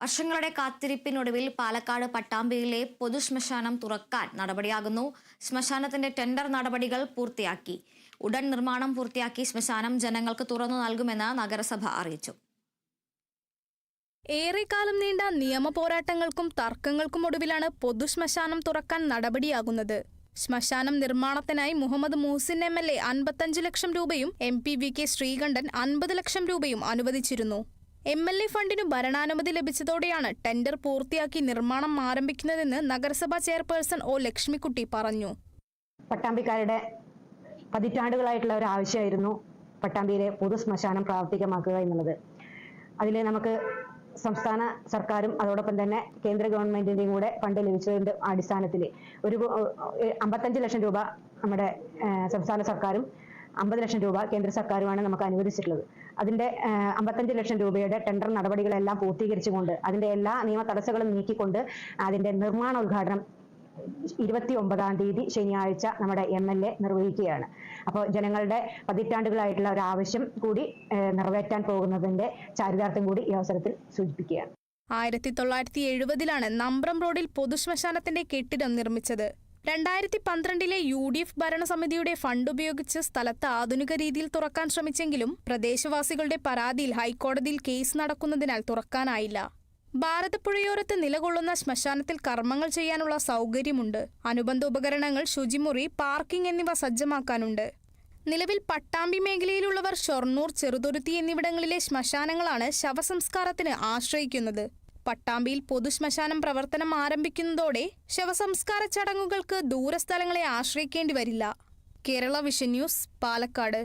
വർഷങ്ങളുടെ കാത്തിരിപ്പിനൊടുവിൽ പാലക്കാട് പട്ടാമ്പിയിലെ പൊതുശ്മശാനം തുറക്കാൻ നടപടിയാകുന്നു. ശ്മശാനത്തിന്റെ ടെൻഡർ നടപടികൾ പൂർത്തിയാക്കി. ഉടൻ നിർമ്മാണം പൂർത്തിയാക്കി ശ്മശാനം ജനങ്ങൾക്ക് തുറന്നു നൽകുമെന്ന് നഗരസഭ അറിയിച്ചു. ഏറെക്കാലം നീണ്ട നിയമ പോരാട്ടങ്ങൾക്കും തർക്കങ്ങൾക്കും ഒടുവിലാണ് പൊതുശ്മശാനം തുറക്കാൻ നടപടിയാകുന്നത്. ശ്മശാനം നിർമ്മാണത്തിനായി Muhammad Muhsin M L A അൻപത്തഞ്ച് ലക്ഷം രൂപയും M P V K Sreekandan അൻപത് ലക്ഷം രൂപയും അനുവദിച്ചിരുന്നു. എം എൽ എ ഫണ്ടിനു ഭരണാനുമതി ലഭിച്ചതോടെയാണ് ടെൻഡർ പൂർത്തിയാക്കി നിർമ്മാണം ആരംഭിക്കുന്നതെന്ന് നഗരസഭാ ചെയർപേഴ്സൺ ഒ ലക്ഷ്മിക്കുട്ടി പറഞ്ഞു. പട്ടാമ്പിക്കാരുടെ പതിറ്റാണ്ടുകളായിട്ടുള്ള ഒരു ആവശ്യമായിരുന്നു പട്ടാമ്പിയിലെ പൊതു ശ്മശാനം പ്രാവർത്തികമാക്കുക എന്നുള്ളത്. അതിൽ നമുക്ക് സംസ്ഥാന സർക്കാരും അതോടൊപ്പം തന്നെ കേന്ദ്ര ഗവൺമെന്റിന്റെയും കൂടെ ഫണ്ട് ലഭിച്ചതിന്റെ അടിസ്ഥാനത്തിൽ ഒരു അമ്പത്തഞ്ച് ലക്ഷം രൂപ നമ്മുടെ സംസ്ഥാന സർക്കാരും അമ്പത് ലക്ഷം രൂപ കേന്ദ്ര സർക്കാരുമാണ് നമുക്ക് അനുവദിച്ചിട്ടുള്ളത്. അതിന്റെ അമ്പത്തഞ്ച് ലക്ഷം രൂപയുടെ ടെൻഡർ നടപടികളെല്ലാം പൂർത്തീകരിച്ചുകൊണ്ട് അതിന്റെ എല്ലാ നിയമ തടസ്സങ്ങളും നീക്കിക്കൊണ്ട് അതിന്റെ നിർമ്മാണ ഉദ്ഘാടനം ഇരുപത്തി ഒമ്പതാം തീയതി ശനിയാഴ്ച നമ്മുടെ എം എൽ എ നിർവഹിക്കുകയാണ്. അപ്പോൾ ജനങ്ങളുടെ പതിറ്റാണ്ടുകളായിട്ടുള്ള ഒരു ആവശ്യം കൂടി നിറവേറ്റാൻ പോകുന്നതിന്റെ ചാരിതാർത്ഥ്യം കൂടി ഈ അവസരത്തിൽ സൂചിപ്പിക്കുകയാണ്. ആയിരത്തി തൊള്ളായിരത്തി എഴുപതിലാണ് നമ്പ്രം റോഡിൽ പൊതുശ്മശാനത്തിന്റെ കെട്ടിടം നിർമ്മിച്ചത്. രണ്ടായിരത്തി പന്ത്രണ്ടിലെ യു ഡി എഫ് ഭരണസമിതിയുടെ ഫണ്ട് ഉപയോഗിച്ച് സ്ഥലത്ത് ആധുനിക രീതിയിൽ തുറക്കാൻ ശ്രമിച്ചെങ്കിലും പ്രദേശവാസികളുടെ പരാതിയിൽ ഹൈക്കോടതിയിൽ കേസ് നടക്കുന്നതിനാൽ തുറക്കാനായില്ല. ഭാരതപ്പുഴയോരത്ത് നിലകൊള്ളുന്ന ശ്മശാനത്തിൽ കർമ്മങ്ങൾ ചെയ്യാനുള്ള സൗകര്യമുണ്ട്. അനുബന്ധ ഉപകരണങ്ങൾ ശുചിമുറി പാർക്കിംഗ് എന്നിവ സജ്ജമാക്കാനുണ്ട്. നിലവിൽ പട്ടാമ്പി മേഖലയിലുള്ളവർ ഷൊർണൂർ ചെറുതുരുത്തി എന്നിവിടങ്ങളിലെ ശ്മശാനങ്ങളാണ് ശവസംസ്കാരത്തിന് ആശ്രയിക്കുന്നത്. പട്ടാമ്പിയിൽ പൊതുശ്മശാനം പ്രവർത്തനം ആരംഭിക്കുന്നതോടെ ശവസംസ്കാര ചടങ്ങുകൾക്ക് ദൂരസ്ഥലങ്ങളെ ആശ്രയിക്കേണ്ടി വരില്ല. Kerala Vision News Palakkad.